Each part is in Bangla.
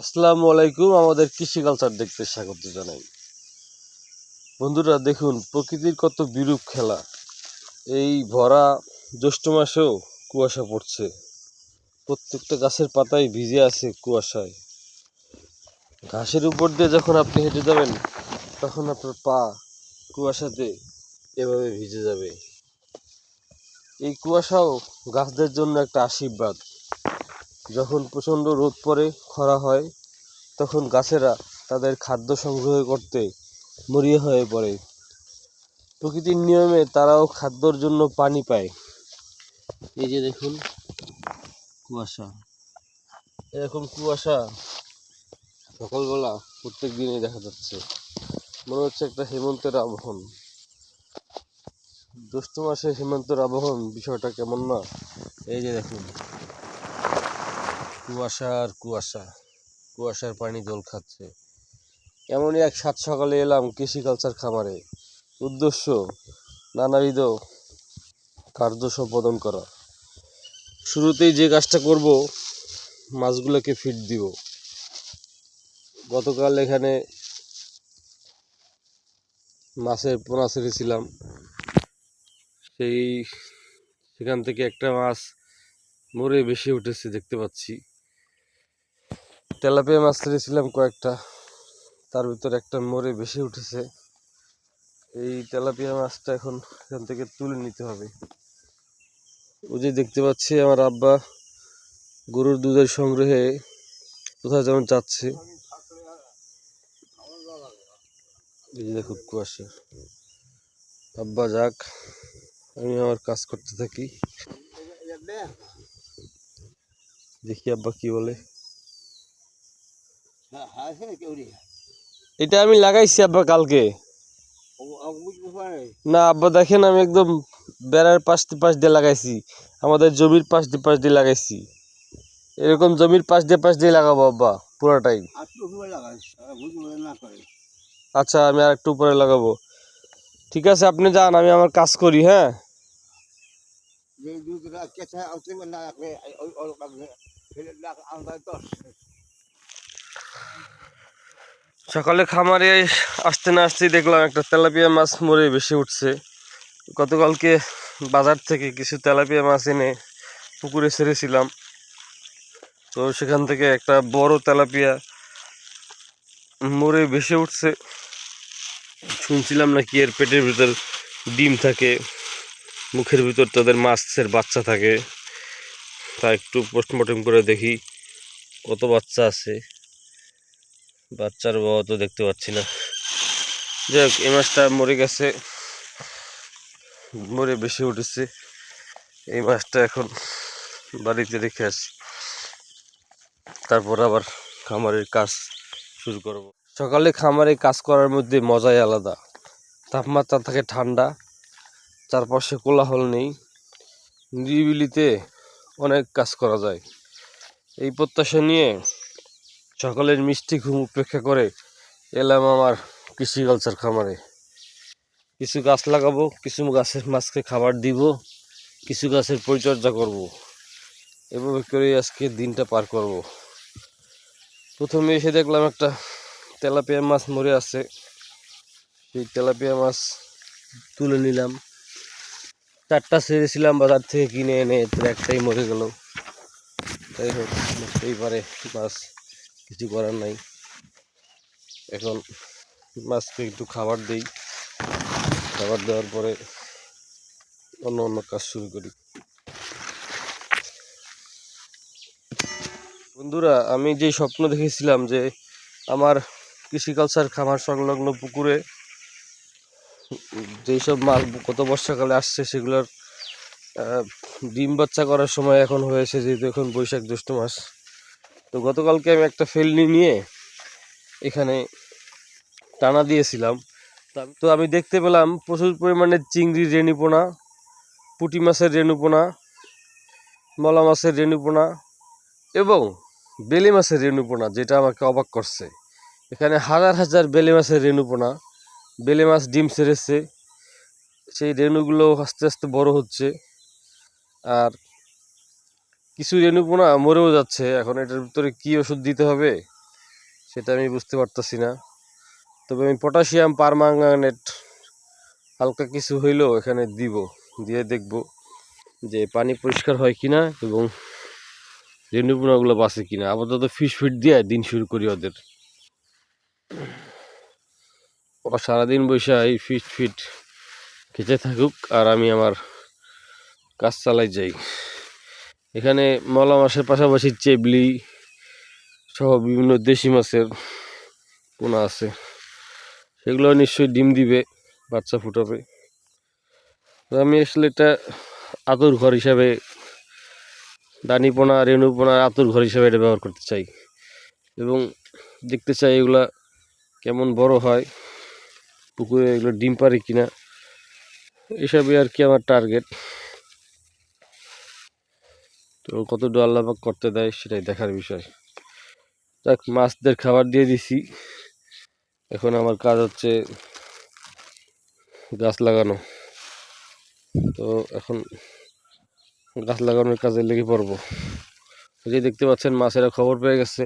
আসসালামু আলাইকুম, আমাদের কৃষি কালচার দেখতে স্বাগত জানাই। বন্ধুরা, দেখুন, প্রকৃতির কত বিরূপ খেলা। এই ভরা জ্যৈষ্ঠ মাসেও কুয়াশা পড়ছে। প্রত্যেকটা গাছের পাতায় ভিজে আছে কুয়াশায়। ঘাসের উপর দিয়ে যখন আপনি হেঁটে যাবেন, তখন আপনার পা কুয়াশাতে এভাবে ভিজে যাবে। এই কুয়াশাও গাছদের জন্য একটা আশীর্বাদ। যখন প্রচণ্ড রোদ পড়ে, খরা হয়, তখন গাছেরা তাদের খাদ্য সংগ্রহ করতে মরিয়া হয়ে পড়ে। প্রকৃতির নিয়মে তারাও খাদ্যর জন্য পানি পায়। এই যে দেখুন, কুয়াশা। এরকম কুয়াশা সকালবেলা প্রত্যেক দিনই দেখা যাচ্ছে। মনে হচ্ছে একটা হেমন্তের আবহন। জ্যৈষ্ঠ মাসে হেমন্তের আবহন বিষয়টা কেমন না? এই যে দেখুন। কুয়াশা আর কুয়াশা, কুয়াশার পানি দোল খাচ্ছে। এমনই এক সাত সকালে এলাম কৃষি কালচার খামারে। উদ্দেশ্য, নানাবিধ কার্য সম্পাদন করা। শুরুতেই যে কাজটা করব, মাছগুলোকে ফিট দিব। গতকাল এখানে মাছের পোনা ছেড়েছিলাম। সেই, সেখান থেকে একটা মাছ মরে বেশি উঠেছে দেখতে পাচ্ছি। তেলাপিয়া মাছ ছেড়েছিলাম কয়েকটা। তার ভিতরে একটা মরে বেশি উঠেছে। এই তেলাপিয়া মাছটা এখন এখান থেকে তুলে নিতে হবে। ও যে দেখতে পাচ্ছি আমার আব্বা গরুর দুধের সংগ্রহে কোথায় যেমন যাচ্ছে। দেখুন কুয়াশা। আব্বা যাক, আমি আমার কাজ করতে থাকি। দেখি আব্বা কি বলে। এটা আমি লাগাইছি আব্বা কালকে। না আব্বা দেখেন আমি একদম বেড়ার পাশ দিয়ে পাশ দিয়ে লাগাইছি। আমাদের জমির পাশ দিয়ে পাশ দিয়ে লাগাইছি। এরকম জমির পাশ দিয়ে পাশ দিয়ে লাগাবো আব্বা পুরাটাই। আচ্ছা আমি আর একটু উপরে লাগাবো। ঠিক আছে আপনি যান আমি আমার কাজ করি হ্যাঁ? সকালে খামারে আসতে না আসতেই দেখলাম একটা তেলাপিয়া মাছ মরে বেশি উঠছে। গতকালকে বাজার থেকে কিছু তেলাপিয়া মাছ এনে পুকুরে ছেড়েছিলাম। তো সেখান থেকে একটা বড় তেলাপিয়া মরে বেশি উঠছে। শুনছিলাম নাকি এর পেটের ভিতর ডিম থাকে, মুখের ভিতর তাদের মাছের বাচ্চা থাকে। তা একটু পোস্টমর্টম করে দেখি, কত বাচ্চা আছে। বাচ্চার বাবা তো দেখতে পাচ্ছি না। যাই হোক এই মাছটা মরে গেছে। মরে বেশি উঠেছে। এই মাছটা এখন বাড়িতে রেখে আসি। তারপর আবার খামারের কাজ শুরু করব। সকালে খামারে কাজ করার মধ্যে মজাই আলাদা। তাপমাত্রা থাকে ঠান্ডা, চারপাশে কোলাহল নেই। নিরিবিলিতে অনেক কাজ করা যায়। এই প্রত্যাশা নিয়ে সকালের মিষ্টি ঘুম উপেক্ষা করে এলাম আমার কৃষি কালচার খামারে। কিছু গাছ লাগাবো, কিছু গাছের মাছকে খাবার দিব, কিছু গাছের পরিচর্যা করব। এভাবে করে আজকে দিনটা পার করব। প্রথমে এসে দেখলাম একটা তেলাপিয়া মাছ মরে আছে। সেই তেলাপিয়া মাছ তুলে নিলাম। চারটা ছেড়েছিলাম বাজার থেকে কিনে এনে একটাই মরে গেল। তাই হোক পারে মাছ। কিছু করার নাই। এখন মাছকে একটু খাবার দেই। খাবার দেওয়ার পরে অন্য অন্য কাজ শুরু করি। বন্ধুরা, আমি যে স্বপ্ন দেখেছিলাম যে আমার কৃষিকালচার, খামার সংলগ্ন পুকুরে যেই সব মাছ গত বর্ষাকালে আসছে সেগুলোর ডিম বাচ্চা করার সময় এখন হয়েছে যেহেতু এখন বৈশাখ জ্যৈষ্ঠ মাস। তো গতকালকে আমি একটা ফেলনি নিয়ে এখানে টানা দিয়েছিলাম। তো আমি দেখতে পেলাম প্রচুর পরিমাণে চিংড়ির রেণুপোনা, পুঁটি মাছের রেণুপোনা, মলা মাছের রেণুপোনা এবং বেলে মাছের রেণুপোনা, যেটা আমাকে অবাক করছে। এখানে হাজার হাজার বেলে মাছের রেণুপোনা, বেলে মাছ ডিম ছেড়েছে, সেই রেণুগুলো আস্তে আস্তে বড় হচ্ছে। আর কিছু রেণুপোনা মরেও যাচ্ছে। এখন এটার ভিতরে কি ওষুধ দিতে হবে, সেটা আমি বুঝতে পারতাছি না। তবে আমি পটাশিয়াম, পারমাঙ্গানেট, হালকা কিছু হইলেও এখানে দিব, দিয়ে দেখব যে পানি পরিষ্কার হয় কি না এবং রেণুপোনাগুলো বাঁচে কি না আপাতত ফিশ ফিট দিয়ে দিন শুরু করি ওদের। ওরা সারাদিন বসে এই ফিট ফিট খেতে থাকুক, আর আমি আমার কাজ চালাই যাই। এখানে মলা মাছের পাশাপাশি চেবলি সহ বিভিন্ন দেশি মাছের পোনা আছে। সেগুলো নিশ্চয়ই ডিম দিবে, বাচ্চা ফুটাবে। আমি আসলে এটা আতুর ঘর হিসাবে দানিপোনা রেণুপোনা আতুর ঘর হিসাবে এটা ব্যবহার করতে চাই। এবং দেখতে চাই এগুলা কেমন বড় হয়, পুকুরে এগুলো ডিম পারে কিনা, এসবই আর কি আমার টার্গেট তো কতটুকু আল্লাপাক করতে দেয় সেটাই দেখার বিষয়। যাক, মাছদের খাবার দিয়ে দিছি। এখন আমার কাজ হচ্ছে গাছ লাগানো। তো এখন গাছ লাগানোর কাজে লেগে পড়ব। যে দেখতে পাচ্ছেন, মাছেরা খবর পেয়ে গেছে।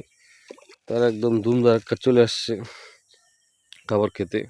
তারা একদম ধুমধারাক্কা চলে আসছে খাবার খেতে।